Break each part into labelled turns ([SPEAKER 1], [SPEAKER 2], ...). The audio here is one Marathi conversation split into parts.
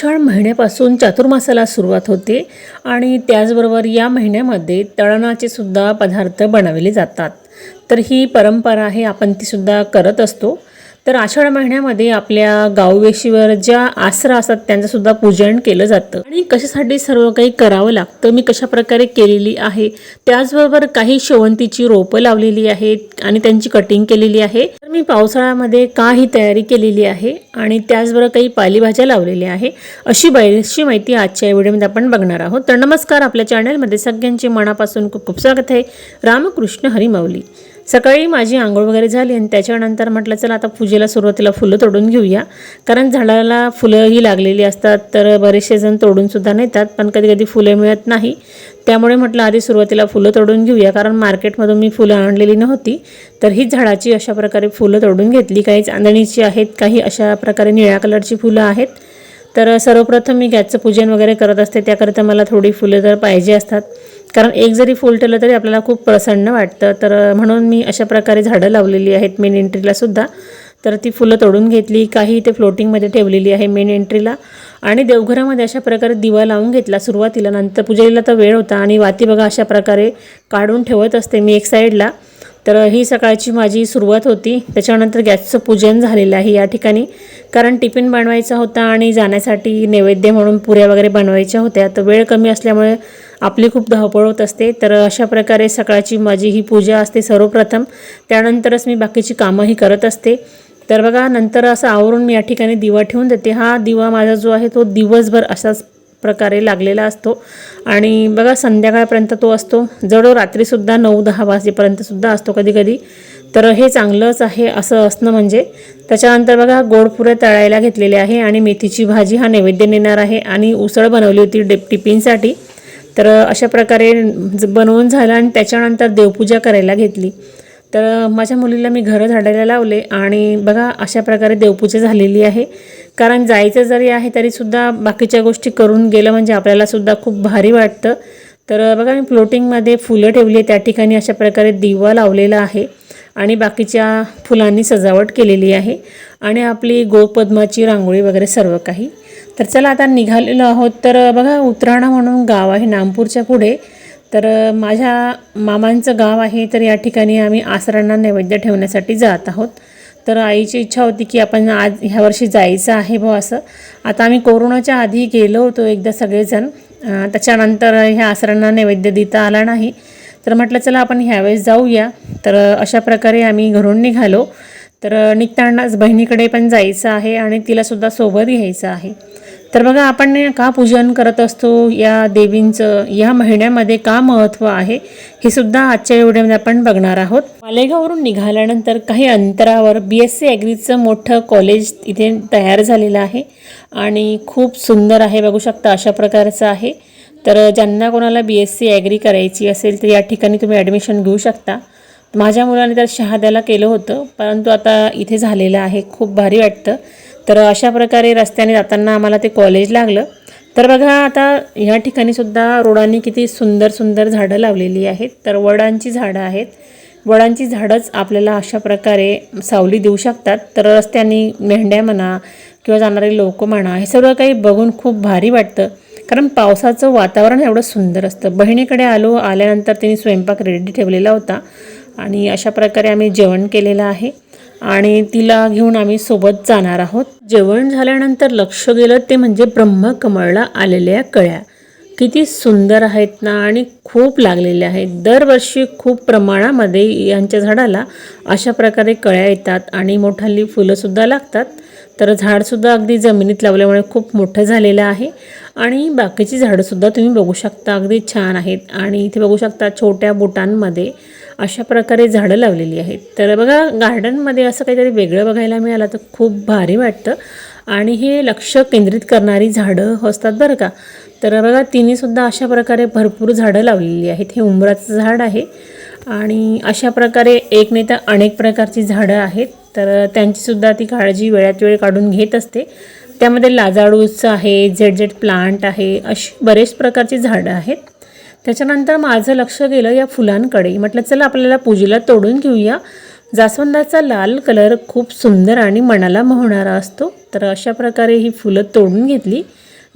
[SPEAKER 1] आषाढ महिन्यापासून चातुर्मासाला सुरुवात होते आणि त्याचबरोबर या महिन्यामध्ये तळणाचे सुद्धा पदार्थ बनवले जातात. तर ही परंपरा आहे आपण तीसुद्धा करत असतो. तर आषाढ महिन्यामध्ये आपल्या गाववेशीवर ज्या आसरा असतात त्यांचंसुद्धा पूजन केलं जातं. आणि कशासाठी सर्व काही करावं लागतं? मी कशा प्रकारे केलेली आहे? त्याचबरोबर काही शेवंतीची रोपं लावलेली आहेत आणि त्यांची कटिंग केलेली आहे. तर मी पावसाळ्यामध्ये का ही तयारी केलेली आहे आणि त्याचबरोबर काही पालेभाज्या लावलेल्या आहे. अशी बरीचशी माहिती आजच्या या व्हिडिओमध्ये आपण बघणार आहोत. तर नमस्कार आपल्या चॅनलमध्ये सगळ्यांचे मनापासून खूप खूप स्वागत आहे. रामकृष्ण हरीमाऊली सकाळी माझी आंघोळ वगैरे झाली आणि त्याच्यानंतर म्हटलं चला आता पूजेला सुरुवातीला फुलं तोडून घेऊया. कारण झाडाला फुलंही लागलेली असतात तर बरेचसे जण तोडूनसुद्धा नेतात पण कधी कधी फुलं मिळत नाही. त्यामुळे म्हटलं आधी सुरुवातीला फुलं तोडून घेऊया कारण मार्केटमधून मी फुलं आणलेली नव्हती तर ही झाडाची अशा प्रकारे फुलं तोडून घेतली. काही चांदणीची आहेत काही अशा प्रकारे निळ्या कलरची फुलं आहेत. तर सर्वप्रथम मी गॅसचं पूजन वगैरे करत असते त्याकरिता मला थोडी फुलं तर पाहिजे असतात. कारण एक जरी फुल ठेवलं तरी आपल्याला खूप प्रसन्न वाटतं. तर म्हणून मी अशा प्रकारे झाडं लावलेली आहेत मेन एंट्रीलासुद्धा तर ती फुलं तोडून घेतली काही इथे फ्लोटिंगमध्ये ठेवलेली आहे मेन एंट्रीला आणि देवघरामध्ये अशा प्रकारे दिवा लावून घेतला सुरुवातीला. नंतर पूजेला तर वेळ होता आणि वाती बघा अशा प्रकारे काढून ठेवत असते मी एक साईडला तर ही सकाळची माझी सुरुवात होती. त्याच्यानंतर गॅसचं पूजन झालेलं आहे या ठिकाणी. कारण टिफिन बनवायचा होता आणि जाण्यासाठी नैवेद्य म्हणून पुऱ्या वगैरे बनवायच्या होत्या. तर वेळ कमी असल्यामुळे आपली खूप धावपळ होत असते. तर अशा प्रकारे सकाळची माझी ही पूजा असते सर्वप्रथम. त्यानंतरच मी बाकीची कामंही करत असते. तर बघा नंतर असं आवरून मी या ठिकाणी दिवा ठेवून देते. हा दिवा माझा जो आहे तो दिवसभर असाच प्रकारे लागलेला असतो. आणि बघा संध्याकाळपर्यंत तो असतो. जडो रात्रीसुद्धा नऊ दहा वाजेपर्यंतसुद्धा असतो कधी कधी तर हे चांगलंच आहे असं असणं म्हणजे. त्याच्यानंतर बघा गोड तळायला घेतलेले आहे आणि मेथीची भाजी हा नैवेद्य नेणार आहे. आणि उसळ बनवली होती डेप टिफिनसाठी तर अशा प्रकारे ज- बनवून झालं आणि त्याच्यानंतर देवपूजा करायला घेतली. तर माझ्या मुलीला मी घरं झाडायला लावले आणि बघा अशा प्रकारे देवपूजा झालेली आहे. कारण जायचं जरी आहे तरीसुद्धा बाकीच्या गोष्टी करून गेलं म्हणजे आपल्यालासुद्धा खूप भारी वाटतं. तर बघा मी फ्लोटिंगमध्ये फुलं ठेवली आहे. त्या ठिकाणी अशा प्रकारे दिवा लावलेला आहे आणि बाकीच्या फुलांनी सजावट केलेली आहे. आणि आपली गोपद्माची रांगोळी वगैरे सर्व काही. तर चला आता निघालेलो आहोत. तर बघा उतराणा म्हणून गाव आहे नामपूरच्या पुढे. तर माझ्या मामांचं गाव आहे. तर या ठिकाणी आम्ही आसरांना नैवेद्य ठेवण्यासाठी जात आहोत. तर आईची इच्छा होती की आपण आज ह्या वर्षी जायचं आहे बुवा असं. आता आम्ही कोरोनाच्या आधी गेलो होतो एकदा सगळेजण. त्याच्यानंतर ह्या आसरांना नैवेद्य देता आला नाही. तर म्हटलं चला आपण ह्यावेळेस जाऊया. तर अशा प्रकारे आम्ही घरून निघालो. तर निघतानाच बहिणीकडे पण जायचं आहे आणि तिलासुद्धा सोबत घ्यायचं आहे. तर बघा आपण का पूजन करत असतो? या देवींचं या महिन्यामध्ये का महत्त्व आहे? हे सुद्धा आजच्या व्हिडिओमध्ये आपण बघणार आहोत. मालेगाववरून निघाल्यानंतर काही अंतरावर बी एस सी ॲग्रीचं मोठं कॉलेज इथे तयार झालेलं आहे. आणि खूप सुंदर आहे बघू शकता अशा प्रकारचं आहे. तर ज्यांना कोणाला बी एस सी ॲग्री करायची असेल तर या ठिकाणी तुम्ही ॲडमिशन घेऊ शकता. माझ्या मुलाने तर शहाद्याला केलं होतं परंतु आता इथे झालेलं आहे. खूप भारी वाटतं. तर अशा प्रकारे रस्त्याने जाताना आम्हाला ते कॉलेज लागलं. तर बघा आता ह्या ठिकाणीसुद्धा रोडांनी किती सुंदर सुंदर झाडं लावलेली आहेत. तर वडांची झाडं आहेत. वडांची झाडंच आपल्याला अशा प्रकारे सावली देऊ शकतात. तर रस्त्याने मेंढ्या म्हणा किंवा जाणारे लोक म्हणा हे सगळं काही बघून खूप भारी वाटतं. कारण पावसाचं वातावरण एवढं सुंदर असतं. बहिणीकडे आलो आल्यानंतर तिने स्वयंपाक रेडी ठेवलेला होता. आणि अशा प्रकारे आम्ही जेवण केलेलं आहे. आणि तिला घेऊन आम्ही सोबत जाणार आहोत. जेवण झाल्यानंतर लक्ष गेलं ते म्हणजे ब्रह्मकमळला आलेल्या कळ्या. किती सुंदर आहेत ना आणि खूप लागलेल्या आहेत. दरवर्षी खूप प्रमाणामध्ये यांच्या झाडाला अशा प्रकारे कळ्या येतात आणि मोठाली फुलंसुद्धा लागतात. तर झाडसुद्धा अगदी जमिनीत लावल्यामुळे खूप मोठं झालेलं आहे. आणि बाकीची झाडंसुद्धा तुम्ही बघू शकता अगदी छान आहेत. आणि इथे बघू शकता छोट्या बुटांमध्ये अशा प्रकारे झाडं लावलेली आहेत. तर बघा गार्डनमध्ये असं काहीतरी वेगळं बघायला मिळालं तर खूप भारी वाटतं. आणि हे लक्ष केंद्रित करणारी झाडं असतात बरं का. तर बघा तिनेसुद्धा अशा प्रकारे भरपूर झाडं लावलेली आहेत. हे उंबराचं झाड आहे. आणि अशा प्रकारे एक नाही तर अनेक प्रकारची झाडं आहेत. तर त्यांचीसुद्धा ती काळजी वेळात वेळ काढून घेत असते. त्यामध्ये लाजाळूचं आहे झेड झेड प्लांट आहे अशी बरेच प्रकारची झाडं आहेत. त्याच्यानंतर माझं लक्ष गेलं या फुलांकडे. म्हटलं चला आपल्याला पूजेला तोडून घेऊया. जास्वंदाचा लाल कलर खूप सुंदर आणि मनाला मोहणारा असतो. तर अशा प्रकारे ही फुलं तोडून घेतली.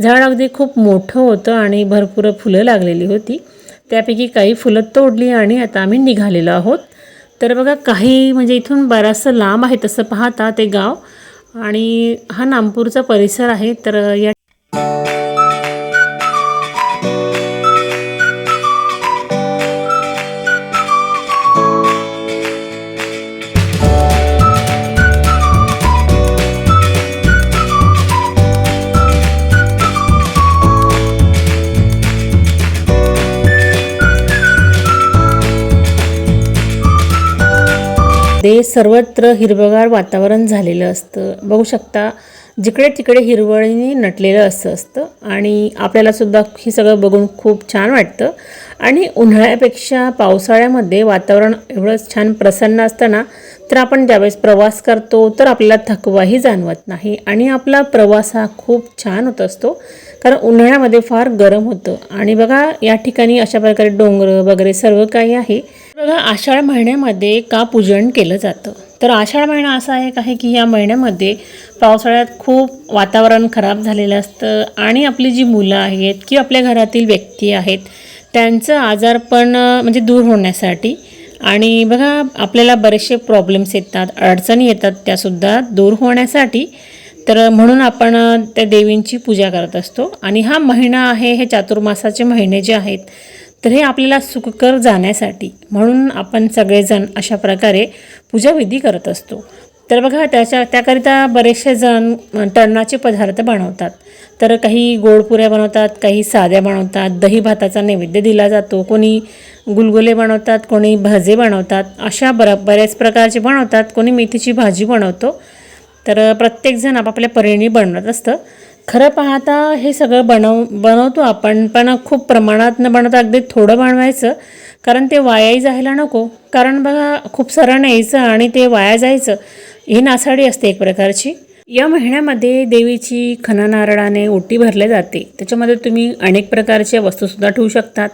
[SPEAKER 1] झाड अगदी खूप मोठं होतं आणि भरपूर फुलं लागलेली होती. त्यापैकी काही फुलं तोडली आणि आता आम्ही निघालेलो आहोत. तर बघा काही म्हणजे इथून बराचसं लांब आहे तसं पाहता ते गाव. आणि हा नामपूरचा परिसर आहे. तर या ते सर्वत्र हिरवगार वातावरण झालेलं असतं. बघू शकता जिकडे तिकडे हिरवळीने नटलेलं असं असतं आणि आपल्याला सुद्धा हे सगळं बघून खूप छान वाटतं. आणि उन्हाळ्यापेक्षा पावसाळ्यामध्ये वातावरण एवढं छान प्रसन्न असतं ना तर आपण ज्यावेळेस प्रवास करतो तर आपल्याला थकवाही जाणवत नाही आणि आपला प्रवास हा खूप छान होत असतो. कारण उन्हाळ्यामध्ये फार गरम होतं. आणि बघा या ठिकाणी अशा प्रकारे डोंगर वगैरे सर्व काही आहे. बघा आषाढ महिन्यामध्ये का पूजन केलं जातं? तर आषाढ महिना असा एक आहे की या महिन्यामध्ये पावसाळ्यात खूप वातावरण खराब झालेलं असतं आणि आपली जी मुलं आहेत किंवा आपल्या घरातील व्यक्ती आहेत त्यांचं आजारपण म्हणजे दूर होण्यासाठी आणि बघा आपल्याला बरेचसे प्रॉब्लेम्स येतात अडचणी येतात त्यासुद्धा दूर होण्यासाठी. तर म्हणून आपण त्या देवींची पूजा करत असतो. आणि हा महिना आहे हे चातुर्मासाचे महिने जे आहेत तर हे आपल्याला सुखकर जाण्यासाठी. म्हणून आपण सगळेजण अशा प्रकारे पूजाविधी करत असतो. तर बघा त्याच्या त्याकरिता बरेचसे जण अ, पदार्थ बनवतात. तर काही गोडपुऱ्या बनवतात काही साध्या बनवतात दही भाताचा नैवेद्य दिला जातो कोणी गुलगुले बनवतात कोणी भजे बनवतात अशा बर बऱ्याच प्रकारचे बनवतात कोणी मेथीची भाजी बनवतो. तर प्रत्येकजण आपापल्या परीने बनवत असतं. खरं पाहता हे सगळं बनव बनवतो आपण पण खूप प्रमाणात न बनवता अगदी थोडं बनवायचं कारण ते वायाही जायला नको. कारण बघा खूप सारं न्यायचं आणि ते वाया जायचं ही नासाडी असते एक प्रकारची. या महिन्यामध्ये देवीची खना नारळाने ओटी भरले जाते. त्याच्यामध्ये तुम्ही अनेक प्रकारच्या वस्तूसुद्धा ठेवू शकतात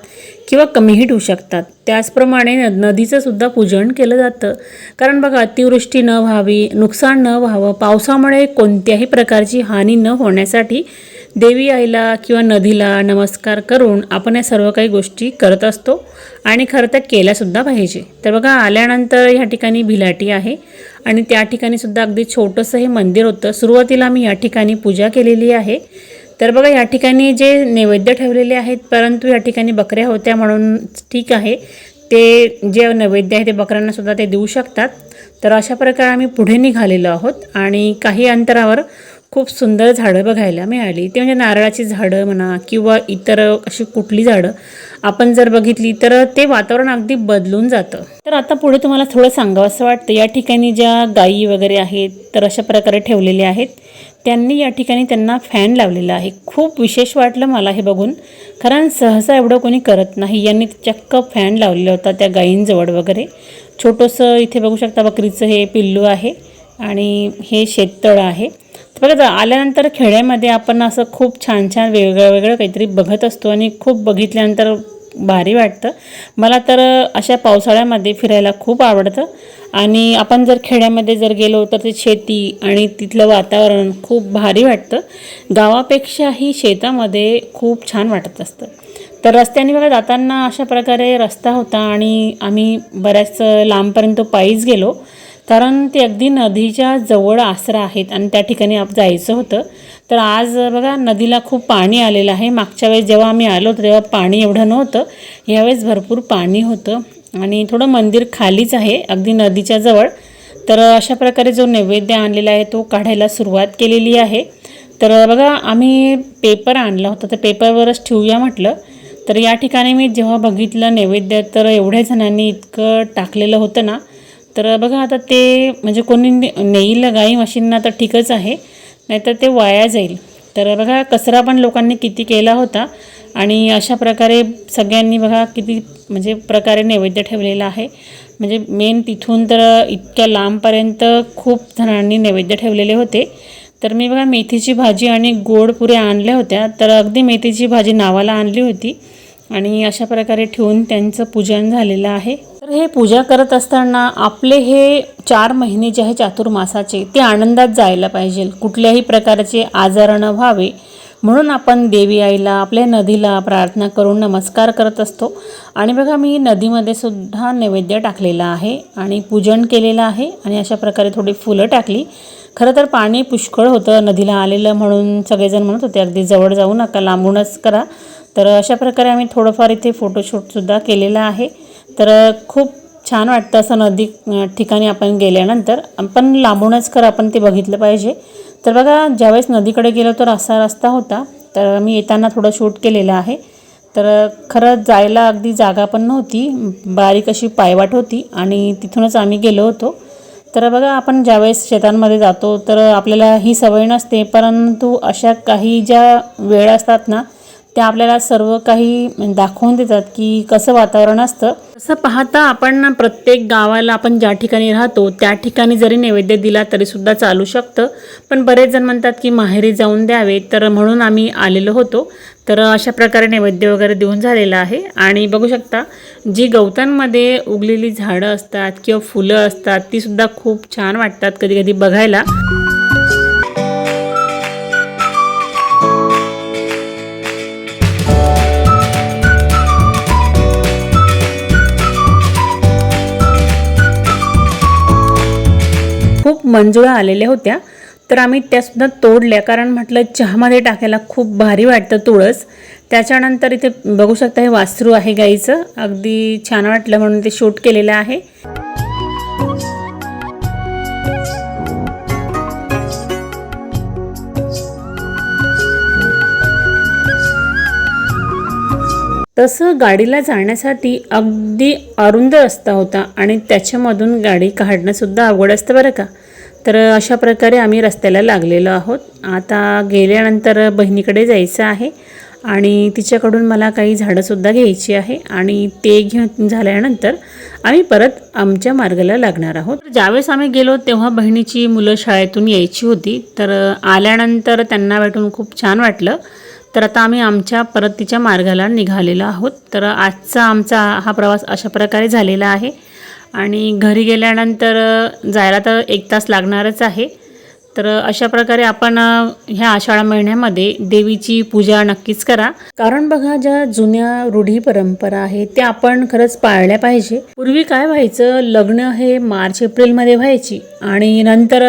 [SPEAKER 1] किंवा कमीही ठेवू शकतात. त्याचप्रमाणे न नदीचं सुद्धा पूजन केलं जातं. कारण बघा अतिवृष्टी न व्हावी नुकसान न व्हावं पावसामुळे कोणत्याही प्रकारची हानी न होण्यासाठी देवी आईला किंवा नदीला नमस्कार करून आपण या सर्व काही गोष्टी करत असतो आणि खरं तर केल्यासुद्धा पाहिजे. तर बघा आल्यानंतर ह्या ठिकाणी भिलाटी आहे आणि त्या ठिकाणी सुद्धा अगदी छोटंसं हे मंदिर होतं. सुरुवातीला मी या ठिकाणी पूजा केलेली आहे. तर बघा या ठिकाणी जे नैवेद्य ठेवलेले आहेत परंतु या ठिकाणी बकऱ्या होत्या म्हणून ठीक आहे. ते जे नैवेद्य आहे ते बकऱ्यांनासुद्धा ते देऊ शकतात. तर अशा प्रकारे आम्ही पुढे निघालेलो आहोत आणि काही अंतरावर खूप सुंदर झाडं बघायला मिळाली. ते म्हणजे नारळाची झाडं म्हणा किंवा इतर अशी कुठली झाडं आपण जर बघितली तर ते वातावरण अगदी बदलून जातं. तर आता पुढे तुम्हाला थोडं सांगावं असं वाटतं या ठिकाणी ज्या गायी वगैरे आहेत तर अशा प्रकारे ठेवलेल्या आहेत. त्यांनी या ठिकाणी त्यांना फॅन लावलेला आहे. खूप विशेष वाटलं मला हे बघून. कारण सहसा एवढं कोणी करत नाही. यांनी चक्क फॅन लावलेला होता त्या गायींजवळ वगैरे. छोटंसं इथे बघू शकता बकरीचं हे पिल्लू आहे आणि हे शेततळं आहे. तर बघा आल्यानंतर खेड्यामध्ये आपण असं खूप छान छान वेगळं वेगळं काहीतरी बघत असतो आणि खूप बघितल्यानंतर भारी वाटतं. मला तर अशा पावसाळ्यामध्ये फिरायला खूप आवडतं. आणि आपण जर खेड्यामध्ये जर गेलो तर ते शेती आणि तिथलं वातावरण खूप भारी वाटतं. गावापेक्षाही शेतामध्ये खूप छान वाटत असतं. तर रस्त्याने बघा जाताना अशा प्रकारे रस्ता होता आणि आम्ही बऱ्याच लांबपर्यंत पायीच गेलो. कारण ते अगदी नदीच्या जवळ आसरा आहेत आणि त्या ठिकाणी आप जायचं होतं. तर आज बघा नदीला खूप पाणी आलेलं आहे. मागच्या वेळेस जेव्हा आम्ही आलो तेव्हा पाणी एवढं नव्हतं. यावेळेस भरपूर पाणी होतं आणि थोडं मंदिर खालीच आहे अगदी नदीच्या जवळ. तर अशा प्रकारे जो नैवेद्य आणलेला आहे तो काढायला सुरुवात केलेली आहे. तर बघा आम्ही पेपर आणला होता तर पेपरवरच ठेवूया म्हटलं. तर या ठिकाणी मी जेव्हा बघितलं नैवेद्य तर एवढ्या जणांनी इतकं टाकलेलं होतं ना तर बघा आता ते म्हणजे कोणी ने- नेईल गाई म्हशींना तर ठीकच आहे नाहीतर ते वाया जाईल. तर बघा कचरा पण लोकांनी किती केला होता आणि अशा प्रकारे सगळ्यांनी बघा किती म्हणजे प्रकारे नैवेद्य ठेवलेला आहे. म्हणजे मेन तिथून तर इतक्या लांबपर्यंत खूप जणांनी नैवेद्य ठेवलेले होते. तर मी बघा मेथीची भाजी आणि गोड पुऱ्या आणल्या होत्या तर अगदी मेथीची भाजी नावाला आणली होती आणि अशा प्रकारे ठेवून त्यांचं पूजन झालेलं आहे. हे पूजा करत असताना आपले हे चार महिने जे आहे चातुर्मासाचे ते आनंदात जायला पाहिजे. कुठल्याही प्रकारचे आजार न व्हावे. म्हणून आपण देवी आईला आपल्या नदीला प्रार्थना करून नमस्कार करत असतो. आणि बघा मी नदीमध्ये सुद्धा नैवेद्य टाकलेला आहे आणि पूजन केलेलं आहे आणि अशा प्रकारे थोडी फुलं टाकली. खरं तर पाणी पुष्कळ होतं नदीला आलेलं म्हणून सगळेजण म्हणत होते अगदी जवळ जाऊ नका लांबूनच करा. तर अशा प्रकारे आम्ही थोडंफार इथे फोटोशूटसुद्धा केलेलं आहे. तर खूप छान वाटतं असं नदी ठिकाणी आपण गेल्यानंतर. पण लांबूनच खरं आपण ते बघितलं पाहिजे. तर बघा ज्यावेळेस नदीकडे गेलो तर असा रस्ता होता. तर मी येताना थोडं शूट केलेलं आहे. तर खरं जायला अगदी जागा पण नव्हती. बारीक अशी पायवाट होती आणि तिथूनच आम्ही गेलो होतो. तर बघा आपण ज्यावेळेस शेतांमध्ये जातो तर आपल्याला ही सवय नसते. परंतु अशा काही ज्या वेळ असतात ना त्या आपल्याला सर्व काही दाखवून देतात की कसं वातावरण असतं. तसं पाहता आपण प्रत्येक गावाला आपण ज्या ठिकाणी राहतो त्या ठिकाणी जरी नैवेद्य दिला तरीसुद्धा चालू शकतं. पण बरेच जण म्हणतात की माहेरी जाऊन द्यावे तर म्हणून आम्ही आलेलो होतो. तर अशा प्रकारे नैवेद्य वगैरे देऊन झालेलं आहे. आणि बघू शकता जी गवतांमध्ये उगलेली झाडं असतात किंवा फुलं असतात तीसुद्धा खूप छान वाटतात कधी कधी बघायला. मंजुळा आलेल्या होत्या तर आम्ही त्यासुद्धा तोडल्या. कारण म्हटलं चहामध्ये टाकायला खूप भारी वाटतं तुळस. त्याच्यानंतर इथे बघू शकता हे वासरू आहे गाईचं. अगदी छान वाटलं म्हणून ते शूट केलेलं आहे. तसं गाडीला जाण्यासाठी अगदी अरुंद रस्ता होता आणि त्याच्यामधून गाडी काढणंसुद्धा अवघड असतं बरं का. तर अशा प्रकारे आम्ही रस्त्याला लागलेलो आहोत. आता गेल्यानंतर बहिणीकडे जायचं आहे आणि तिच्याकडून मला काही झाडंसुद्धा घ्यायची आहे आणि ते घेऊन झाल्यानंतर आम्ही परत आमच्या मार्गाला लागणार आहोत. तर ज्यावेळेस आम्ही गेलो तेव्हा बहिणीची मुलं शाळेतून यायची होती. तर आल्यानंतर त्यांना भेटून खूप छान वाटलं. तर आता आम्ही आमच्या परत तिच्या मार्गाला निघालेलो आहोत. तर आजचा आमचा हा प्रवास अशा प्रकारे झालेला आहे. आणि घरी गेल्यानंतर जायला तर एक तास लागणारच आहे. तर अशा प्रकारे आपण ह्या आषाढ महिन्यामध्ये देवीची पूजा नक्कीच करा. कारण बघा ज्या जुन्या रूढी परंपरा आहेत त्या आपण खरंच पाळल्या पाहिजे. पूर्वी काय व्हायचं लग्न हे मार्च एप्रिलमध्ये व्हायची आणि नंतर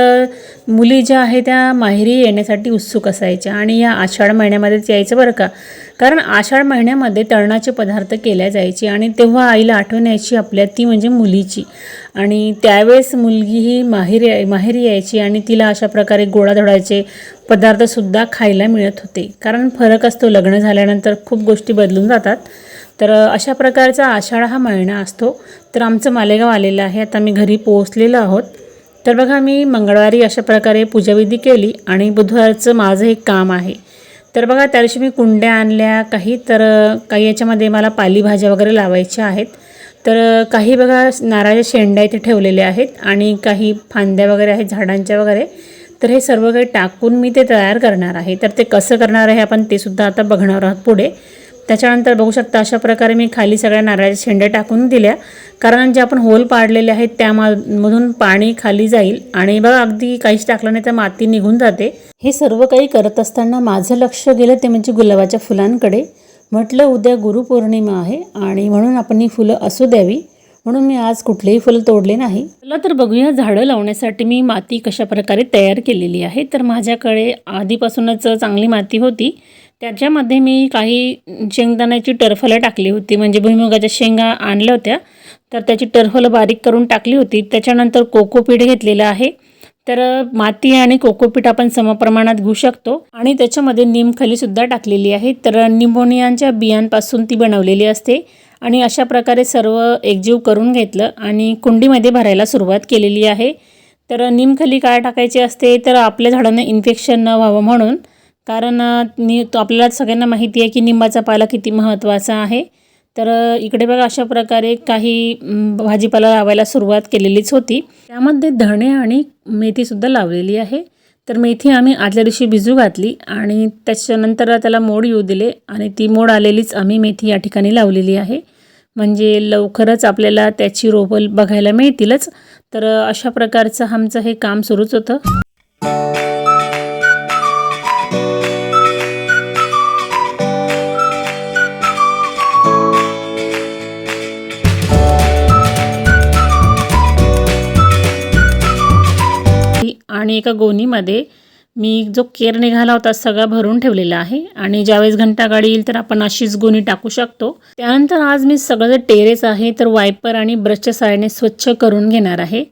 [SPEAKER 1] मुली ज्या आहे त्या माहेरी येण्यासाठी उत्सुक असायच्या आणि या आषाढ महिन्यामध्येच यायचं बरं का. कारण आषाढ महिन्यामध्ये तळणाचे पदार्थ केल्या जायचे आणि तेव्हा आईला आठवण यायची आपल्या ती म्हणजे मुलीची. आणि त्यावेळेस मुलगी ही माहेरी याय- माहेरी यायची आणि तिला अशा प्रकारे गोडाधोडाचे पदार्थसुद्धा खायला मिळत होते. कारण फरक असतो लग्न झाल्यानंतर खूप गोष्टी बदलून जातात. तर अशा प्रकारचा आषाढ हा महिना असतो. तर आमचं मालेगाव आलेलं आहे. आता मी घरी पोहोचलेलो आहोत. तर बघा मी मंगळवारी अशा प्रकारे पूजाविधी केली आणि बुधवारचं माझं एक काम आहे. तर बघा त्या दिवशी मी कुंड्या आणल्या काही तर काही याच्यामध्ये मला पालेभाज्या वगैरे लावायच्या आहेत. तर काही बघा नारळाच्या शेंड्या इथे ठेवलेल्या आहेत आणि काही फांद्या वगैरे आहेत झाडांच्या वगैरे. तर हे सर्व काही टाकून मी ते तयार करणार आहे. तर ते कसं करणार आहे आपण ते सुद्धा आता बघणार आहोत पुढे. त्याच्यानंतर बघू शकता अशा प्रकारे मी खाली सगळ्या नारळाच्या शेंड्या टाकून दिल्या. कारण जे आपण होल पाडलेले आहेत त्यामधून पाणी खाली जाईल. आणि बघा अगदी काहीच टाकलं नाही तर माती निघून जाते. हे सर्व काही करत असताना माझं लक्ष गेलं ते म्हणजे गुलाबाच्या फुलांकडे. म्हटलं उद्या गुरुपौर्णिमा आहे आणि म्हणून आपण ही फुलं असू द्यावी. म्हणून मी आज कुठलेही फुलं तोडले नाही. चला तर बघूया झाडं लावण्यासाठी मी माती कशा प्रकारे तयार केलेली आहे. तर माझ्याकडे आधीपासूनच चांगली माती होती. त्याच्यामध्ये मी काही शेंगदाण्याची टरफलं टाकली होती. म्हणजे भुईमुगाच्या शेंगा आणल्या होत्या. तर त्याची टरफलं बारीक करून टाकली होती. त्याच्यानंतर कोकोपीठ घेतलेलं आहे. तर माती आणि कोकोपीठ आपण समप्रमाणात घेऊ शकतो. आणि त्याच्यामध्ये निमखलीसुद्धा टाकलेली आहे. तर निमोनियांच्या बियांपासून ती बनवलेली असते. आणि अशा प्रकारे सर्व एकजीव करून घेतलं आणि कुंडीमध्ये भरायला सुरुवात केलेली आहे. तर निमखली काय टाकायची असते? तर आपल्या झाडांना इन्फेक्शन न व्हावं म्हणून कारण नि तो आपल्याला सगळ्यांना माहिती आहे की निंबाचा पाला किती महत्त्वाचा आहे. तर इकडे बघा अशा प्रकारे काही भाजीपाला लावायला सुरुवात केलेलीच होती. त्यामध्ये धणे आणि मेथीसुद्धा लावलेली आहे. तर मेथी आम्ही आदल्या दिवशी भिजू घातली आणि त्याच्यानंतर त्याला मोड येऊ दिले आणि ती मोड आलेलीच आम्ही मेथी या ठिकाणी लावलेली आहे. म्हणजे लवकरच आपल्याला त्याची रोपं बघायला मिळतीलच. तर अशा प्रकारचं आमचं हे काम सुरूच होतं. एका गोणीमध्ये मी जो केर निघाला होता सगळा भरून ठेवलेला आहे. आणि ज्यावेळेस घंटा गाडी येईल तर आपण अशीच गोणी टाकू शकतो. त्यानंतर आज मी सगळं जे टेरेस आहे तर वायपर आणि ब्रशच्या सहाय्याने स्वच्छ करून घेणार आहे.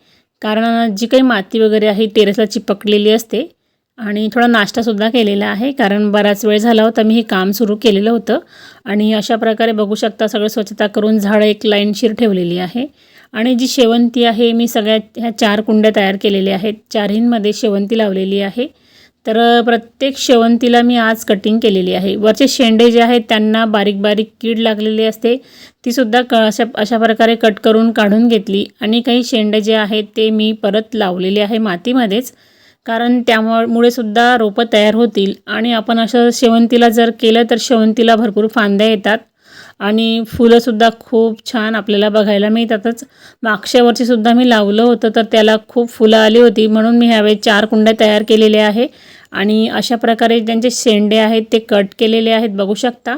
[SPEAKER 1] कारण जी काही माती वगैरे आहे टेरेसला चिपकलेली असते. आणि थोडा नाश्तासुद्धा केलेला आहे. कारण बराच वेळ झाला होता मी हे काम सुरू केलेलं होतं. आणि अशा प्रकारे बघू शकता सगळं स्वच्छता करून झाडं एक लाईनशीर ठेवलेली आहे. आणि जी शेवंती आहे मी सगळ्यात ह्या चार कुंड्या तयार केलेल्या आहेत. चारहींमध्ये शेवंती लावलेली आहे. तर प्रत्येक शेवंतीला मी आज कटिंग केलेली आहे. वरचे शेंडे जे आहेत त्यांना बारीक बारीक कीड लागलेली असते. तीसुद्धा क अशा अशा प्रकारे कट करून काढून घेतली. आणि काही शेंडे जे आहेत ते मी परत लावलेले आहे मातीमध्येच. कारण त्यामुळे सुद्धा रोपं तयार होतील. आणि आपण असं शेवंतीला जर केलं तर शेवंतीला भरपूर फांद्या येतात. आणि फुलंसुद्धा खूप छान आपल्याला बघायला मिळतातच. मागच्या वर्षीसुद्धा मी लावलं होतं तर त्याला खूप फुलं आली होती. म्हणून मी ह्यावेळी चार कुंड्या तयार केलेल्या आहे. आणि अशा प्रकारे ज्यांचे शेंडे आहेत ते कट केलेले आहेत बघू शकता.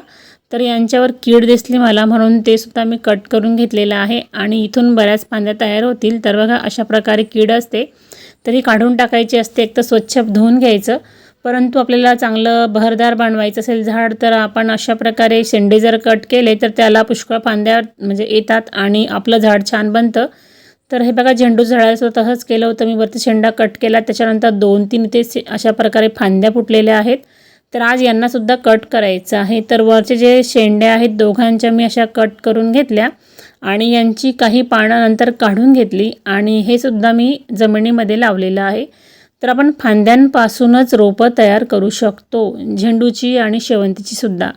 [SPEAKER 1] तर यांच्यावर कीड दिसली मला म्हणून ते सुद्धा मी कट करून घेतलेलं आहे. आणि इथून बऱ्याच फांद्या तयार होतील. तर बघा अशा प्रकारे कीड असते. तरी काढून टाकायची असते. एक तर स्वच्छ धुवून घ्यायचं. परंतु आपल्याला चांगलं बहरदार बनवायचं असेल झाड तर आपण अशा प्रकारे शेंडे जर कट केले तर त्याला पुष्कळ फांद्या म्हणजे येतात आणि आपलं झाड छान बनतं. तर हे बघा झेंडू झाडाचं तसंच केलं होतं. मी वरती शेंडा कट केला. त्याच्यानंतर दोन तीन ते अशा प्रकारे फांद्या फुटलेल्या आहेत. तर आज यांनासुद्धा कट करायचं आहे. तर वरचे जे शेंड्या आहेत दोघांच्या मी अशा कट करून घेतल्या आणि यांची काही पानं नंतर काढून घेतली आणि हे सुद्धा मी जमिनीमध्ये लावलेलं आहे. तर आपण फांद्यांपासूनच रोपं तयार करू शकतो झेंडूची आणि शेवंतीची सुद्धा.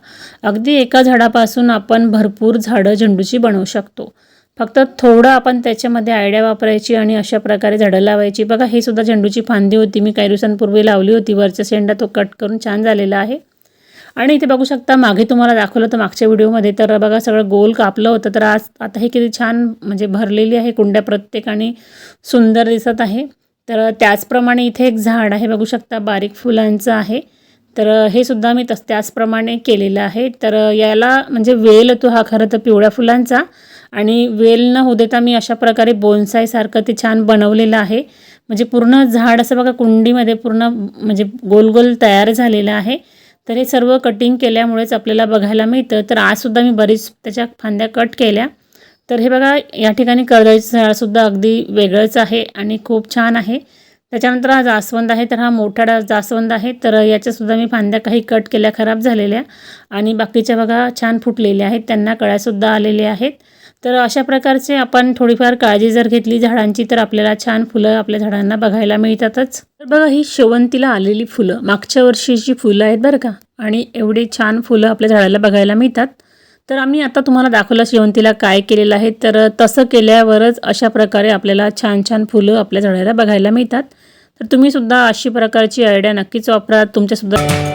[SPEAKER 1] अगदी एका झाडापासून आपण भरपूर झाडं झेंडूची बनवू शकतो. फक्त थोडं आपण त्याच्यामध्ये आयडिया वापरायची आणि अशा प्रकारे झाडं लावायची. बघा हे सुद्धा झेंडूची फांदी होती. मी काही दिवसांपूर्वी लावली होती. वरचा शेंडा तो कट करून छान झालेला आहे. आणि इथे बघू शकता मागे तुम्हाला दाखवलं होतं मागच्या व्हिडिओमध्ये. तर बघा सगळं गोल कापलं होतं. तर आज आता हे किती छान म्हणजे भरलेली आहे. कुंड्या प्रत्येकाने सुंदर दिसत आहे. तर त्याचप्रमाणे इथे एक झाड आहे बघू शकता बारीक फुलांचं आहे. तर हे सुद्धा मी तस त्याचप्रमाणे केलेलं आहे. तर याला म्हणजे वेल तो हा खरं तर पिवळ्या फुलांचा आणि वेल न होऊ देता मी अशा प्रकारे बोनसायसारखं ते छान बनवलेलं आहे. म्हणजे पूर्ण झाड असं बघा कुंडीमध्ये पूर्ण म्हणजे गोल गोल तयार झालेलं आहे. तर हे सर्व कटिंग केल्यामुळेच आपल्याला बघायला मिळतं. तर आजसुद्धा मी बरीच त्याच्या फांद्या कट केल्या. तर हे बघा या ठिकाणी कर्दळीचं झाडसुद्धा अगदी वेगळंच आहे आणि खूप छान आहे. त्याच्यानंतर हा जास्वंद आहे तर हा मोठा जास्वंद आहे. तर याच्यासुद्धा मी फांद्या काही कट केल्या खराब झालेल्या आणि बाकीच्या बघा छान फुटलेल्या आहेत. त्यांना कळ्यासुद्धा आलेल्या आहेत. तर अशा प्रकारचे आपण थोडीफार काळजी जर घेतली झाडांची तर आपल्याला छान फुलं आपल्या झाडांना बघायला मिळतातच. तर बघा ही शेवंतीला आलेली फुलं मागच्या वर्षीची फुलं आहेत बरं का? आणि एवढी छान फुलं आपल्या झाडाला बघायला मिळतात. तर आम्ही आता तुम्हाला दाखवलं शेवंतीला काय केलेलं आहे. तर तसं केल्यावरच अशा प्रकारे आपल्याला छान छान फुलं आपल्या झाडाला बघायला मिळतात. तर तुम्हीसुद्धा अशी प्रकारची आयडिया नक्कीच वापरा. तुमच्यासुद्धा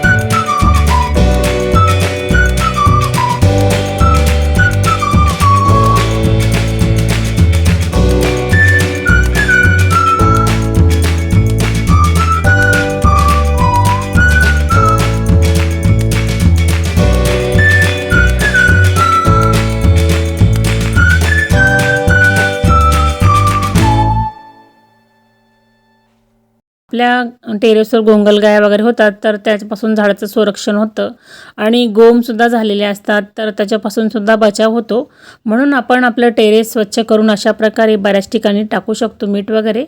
[SPEAKER 1] आपल्या टेरेसवर गोंगलगाया वगैरे होतात तर त्याच्यापासून झाडाचं संरक्षण होतं. आणि गोमसुद्धा झालेले असतात तर त्याच्यापासूनसुद्धा बचाव होतो. म्हणून आपण आपलं टेरेस स्वच्छ करून अशा प्रकारे बऱ्याच ठिकाणी टाकू शकतो मीठ वगैरे.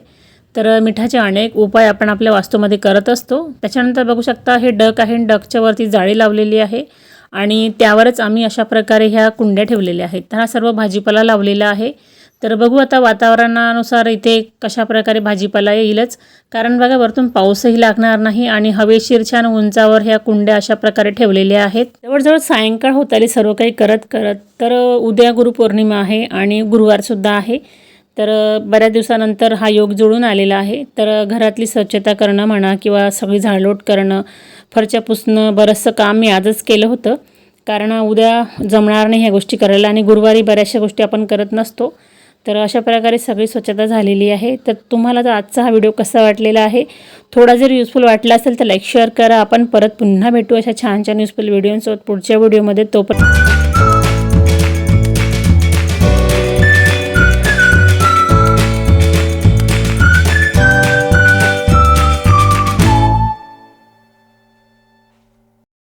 [SPEAKER 1] तर मिठाचे अनेक उपाय आपण आपल्या वास्तूमध्ये करत असतो. त्याच्यानंतर बघू शकता हे डक आहे डकच्या वरती जाळी लावलेली आहे. आणि त्यावरच आम्ही अशा प्रकारे ह्या कुंड्या ठेवलेल्या आहेत. तर हा सर्व भाजीपाला लावलेला आहे. तर बघू आता वातावरणानुसार इथे कशा प्रकारे भाजीपाला येईलच. कारण बघा वरतून पाऊसही लागणार नाही आणि हवेशीर छान उंचावर ह्या कुंड्या अशा प्रकारे ठेवलेल्या आहेत. जवळजवळ सायंकाळ होत आली सर्व काही करत करत. तर उद्या गुरुपौर्णिमा आहे आणि गुरुवारसुद्धा आहे. तर बऱ्याच दिवसानंतर हा योग जुळून आलेला आहे. तर घरातली स्वच्छता करणं म्हणा किंवा सगळी झाडलोट करणं फरच्या पुसणं बरंचसं काम मी आजच केलं होतं. कारण उद्या जमणार नाही ह्या गोष्टी करायला आणि गुरुवारी बऱ्याचशा गोष्टी आपण करत नसतो. तर अशा प्रकारे सगळी स्वच्छता झालेली आहे. तर तुम्हाला जर आजचा हा व्हिडिओ कसा वाटलेला आहे? थोडा जर युजफुल वाटला असेल तर लाईक शेअर करा. आपण परत पुन्हा भेटू अशा छान छान युजफुल व्हिडिओसोबत पुढच्या व्हिडिओमध्ये तोपर्यंत